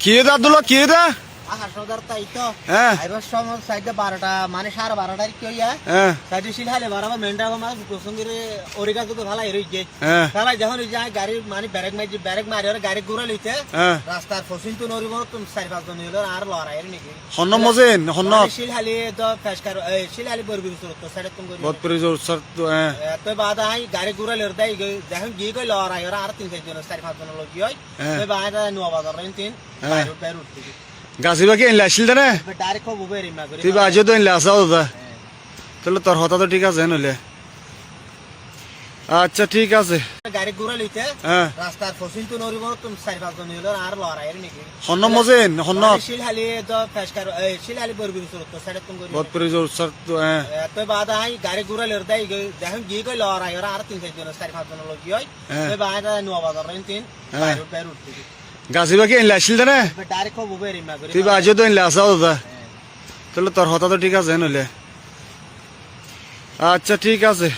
কি দা আব্দুল্লাহ কি দা গাড়ি মানে ব্যারেক মারি ব্যারেক মারি আর গাড়ি ঘুরা লইতে হ্যাঁ। রাস্তার ফসিল তো নরিব তুমি চারি পাঁচ জন হইল আর লড়াই নাকি হন্ন মজেন হন্ন শিল হালি শিল হালি বরগুরি তো সাইডে তুমি বহুত পরি জোর সর হ্যাঁ। তো বাদ আই গাড়ি ঘুরা লের দেই যখন গিয়ে লড়াই আর তিন চারজন চারি পাঁচ লোক হয়। নোয়া বাজার তিন বাইরে উঠতে গাছি বাকি আনলে আসছিল না ডাইরেক্ট খবর বেরিয়ে না তুই বা আজও তো আনলে আসাও দাদা তাহলে তোর হতা তো ঠিক আছে নইলে আচ্ছা ঠিক আছে। গাড়ি ঘুরা লইতে হ্যাঁ রাস্তার ফসিল তো নরিব তুমি চারি পাঁচ জন হইল আর লড়াই নাকি? হন্ন মজেন হন্ন শিল হালি তো ফেসকার তো তুমি বহুত পরি জোর সর হ্যাঁ তো বাদ আই গাড়ি ঘুরা লের দেই যখন গিয়ে কই লড়াই আর তিন চারজন চারি পাঁচ জন লোক। তো বাদ নোয়া বাজার তিন। বাইরে বাইরে উঠতে গাছি বাকি আনলে আসছিল না তুই বা আজও তো আনলে আসাও দাদা তাহলে তোর হতা তো ঠিক আছে নইলে আচ্ছা ঠিক আছে।